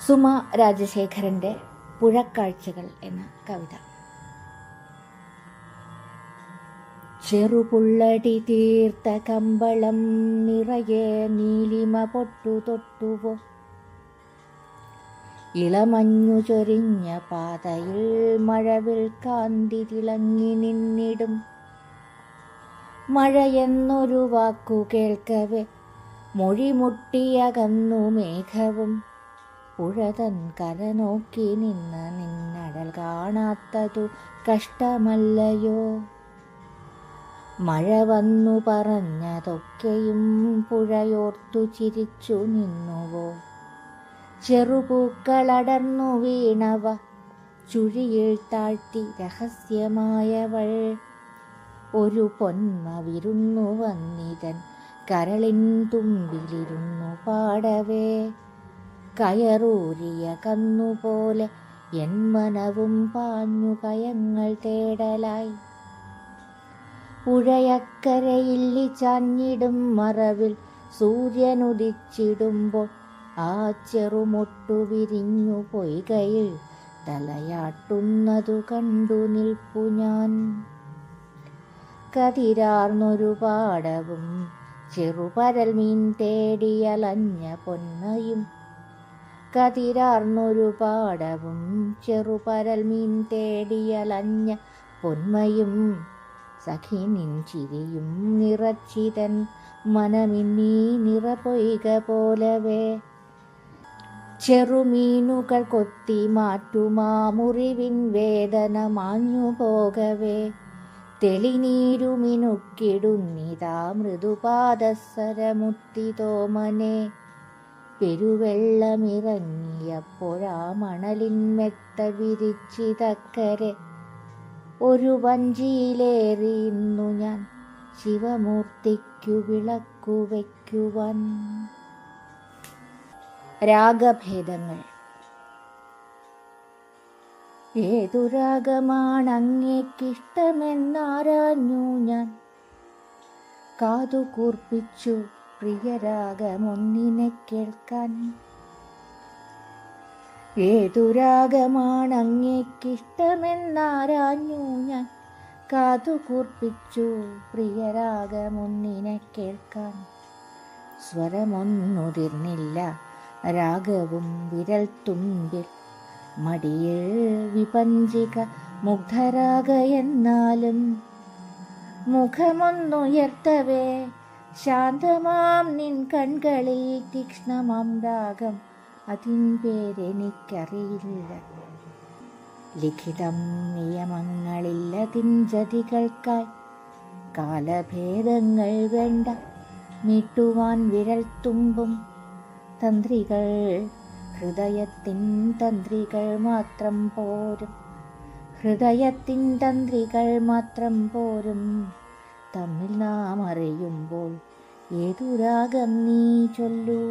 സുമ രാജശേഖരന്റെ പുഴക്കാഴ്ചകൾ എന്ന കവിത. ചെറുപുള്ളടി തീർത്ത കമ്പളം നിറയെ നീലിമ പൊട്ടു തൊട്ടുവോ? ഇളമഞ്ഞു ചൊരിഞ്ഞ പാതയിൽ മഴവിൽ കാന്തി തിളങ്ങി നിന്നിടും. മഴയെന്നൊരു വാക്കു കേൾക്കവേ മൊഴിമുട്ടിയകന്നു മേഘവും. പുഴതൻ കര നോക്കി നിന്ന് നിന്നടൽ കാണാത്തതു കഷ്ടമല്ലയോ? മഴ വന്നു പറഞ്ഞതൊക്കെയും പുഴയോർത്തു ചിരിച്ചു നിന്നുവോ? ചെറുപൂക്കളടർന്നു വീണവ ചുഴിയിൽ താഴ്ത്തി രഹസ്യമായവൾ. ഒരു പൊന്മ വിരുന്നു വന്നിതൻ കരളിൻ തുമ്പിലിരുന്നു പാടവേ. കയറൂരിയ കന്നുപോലെ എൻ മനവും പാഞ്ഞു കയങ്ങൾ തേടലായി. പുഴയക്കരയില്ലി ചാഞ്ഞിടും മറവിൽ സൂര്യനുദിച്ചിടുമ്പോൾ ആ ചെറുമൊട്ടു വിരിഞ്ഞു പൊയ്കയിൽ തലയാട്ടുന്നതു കണ്ടു നിൽപ്പു ഞാൻ. കതിരാർന്നൊരു പാടവും ചെറുപരൽ മീൻ തേടിയലഞ്ഞ പൊന്മയും കതിരാർന്നൊരു പാടവും ചെറുപരൽ മീൻ തേടിയലഞ്ഞ പൊന്മയും സഖിനിൻ ചിരിയും നിറച്ചിതൻ മനമിന്നീ നിറപൊയ്ക പോലവേ. ചെറുമീനുകൾ കൊത്തി മാറ്റുമാ മുറിവിൻ വേദന മാഞ്ഞു പോകവേ. തെളിനീരുമിനുക്കിടുന്നിതാ മൃദുപാദസരമുത്തി തോമനെ. പെരുവെള്ളമിറങ്ങിയപ്പോഴാ മണലിൻ മെത്ത വിരിച്ചിതക്കരെ. ഒരു വഞ്ചിയിലേറി ഇന്നു ഞാൻ ശിവമൂർത്തിക്കു വിളക്കു വയ്ക്കുവാൻ. രാഗഭേദങ്ങൾ. ഏതു രാഗമാണങ്ങേക്കിഷ്ടമെന്നാരാഞ്ഞു ഞാൻ. കാതു കൂർപ്പിച്ചു പ്രിയരാഗമൊന്നിനെ കേൾക്കാൻ ഏതു രാഗമാണങ്ങേക്കിഷ്ടമെന്നാരാഞ്ഞു ഞാൻ. കാതുകൂർപ്പിച്ചു പ്രിയരാഗമൊന്നിനെ കേൾക്കാൻ സ്വരമൊന്നുതിർന്നില്ല രാഗവും വിരൽ തുമ്പിൽ മടിയിൽ വിപഞ്ചിക മുഗ്ധരാഗ എന്നാലും മുഖമൊന്നുയർത്തവേ ശാന്തമാം നിൻ കൺകളിൽ തീക്ഷ്ണമാം രാഗം അതിൻ പേരെനിക്കറിയില്ല. ലിഖിതം നിയമങ്ങളില്ലതിൻ ജതികൾക്കായി കാലഭേദങ്ങൾ വേണ്ട. നീട്ടുവാൻ വിരൽ തുമ്പും തന്ത്രികൾ ഹൃദയത്തിൻ തന്ത്രികൾ മാത്രം പോരും. ഹൃദയത്തിൻ തന്ത്രികൾ മാത്രം പോരും. തമ്മിൽ നാം അറിയുമ്പോൾ ഏതു രാഗം നീ ചൊല്ലൂ?